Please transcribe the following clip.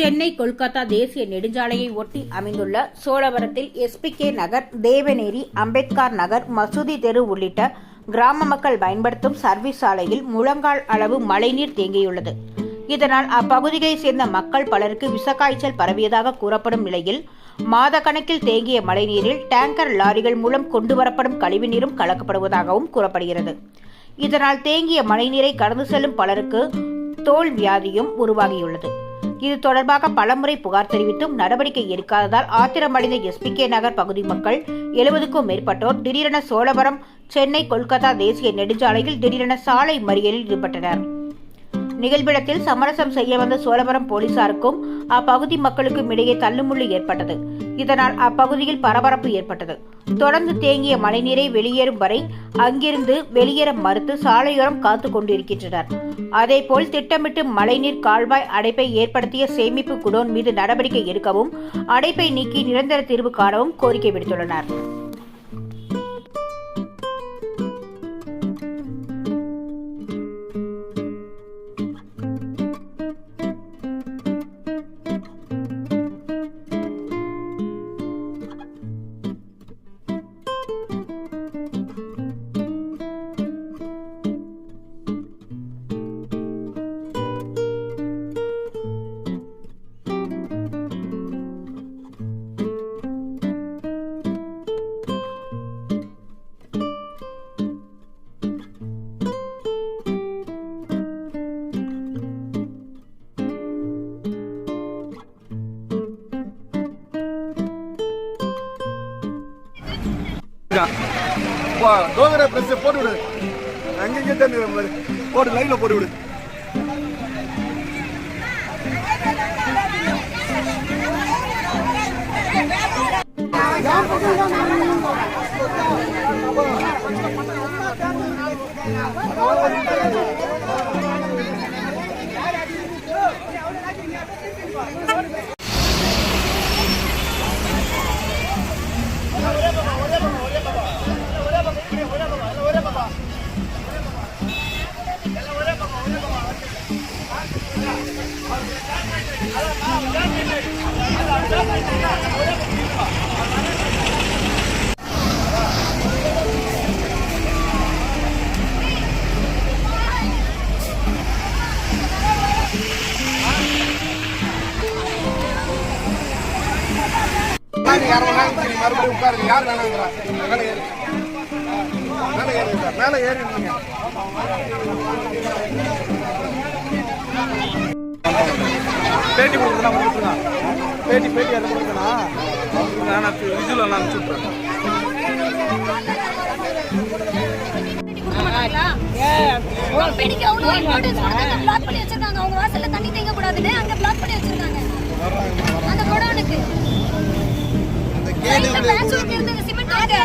சென்னை கொல்கத்தா தேசிய நெடுஞ்சாலையை ஒட்டி அமைந்துள்ள சோழவரத்தில் எஸ்பிகே நகர் தேவநேரி அம்பேத்கர் நகர் மசூதி தெரு உள்ளிட்ட கிராம மக்கள் பயன்படுத்தும் சர்வீஸ் சாலையில் முழங்கால் அளவு மழைநீர் தேங்கியுள்ளது. இதனால் அப்பகுதிகளைச் சேர்ந்த மக்கள் பலருக்கு விஷக்காய்ச்சல் பரவியதாக கூறப்படும் நிலையில் மாதக்கணக்கில் தேங்கிய மழைநீரில் டேங்கர் லாரிகள் மூலம் கொண்டுவரப்படும் கழிவுநீரும் கலக்கப்படுவதாகவும் கூறப்படுகிறது. இதனால் தேங்கிய மழைநீரை கடந்து செல்லும் பலருக்கு தோல் வியாதியும் உருவாகியுள்ளது. இது தொடர்பாக பலமுறை புகார் தெரிவித்தும் நடவடிக்கை எடுக்காததால் ஆத்திரமடைந்த எஸ்பிகே நகர் பகுதி மக்கள் எழுபதுக்கும் மேற்பட்டோர் திடீரென சோழவரம் சென்னை கொல்கத்தா தேசிய நெடுஞ்சாலையில் திடீரென சாலை மறியலில் ஈடுபட்டனர். நிகழ்விடத்தில் சமரசம் செய்ய வந்த சோழவரம் போலீசாருக்கும் அப்பகுதி மக்களுக்கும் இடையே தள்ளுமுள்ளு ஏற்பட்டது. இதனால் அப்பகுதியில் பரபரப்பு ஏற்பட்டது. தொடர்ந்து தேங்கிய மழைநீரை வெளியேறும் வரை அங்கிருந்து வெளியேற மறுத்து சாலையோரம் காத்து கொண்டிருக்கின்றனர். அதேபோல் திட்டமிட்டு மழைநீர் கால்வாய் அடைப்பை ஏற்படுத்திய சேமிப்பு குடோன் மீது நடவடிக்கை எடுக்கவும் அடைப்பை நீக்கி நிரந்தர தீர்வு காணவும் கோரிக்கை விடுத்துள்ளனர். டோகரை பிரஸ் போட்டு விடு. அங்கங்கே தண்ணி வர மாதிரி போட்டு லைவ்ல போட்டு விடு. மறுபடியும் உட்காருங்க. யார் வேணாங்கிறா? மேலே ஏறி மேலே ஏறி மேலே ஏறி இருந்தீங்க பேட்டி கொடுக்கலாம் கொடுத்துருங்க. பேட்டி பேட்டி அதை கொடுக்கலாம் நான் விஜுவல் நான் அனுப்பிச்சுட்றேன் பெடிக்கு அவ்வளோ இம்பார்ட்டன்ஸ் கொடுத்து பிளாக் பண்ணி வச்சிருக்காங்க அவங்க வாசல்ல தண்ணி தேங்க கூடாதுன்னு அங்க பிளாக் பண்ணி வச்சிருக்காங்க அந்த கோடவுனுக்கு பேட்ச் இருந்தது சிமெண்ட் அங்க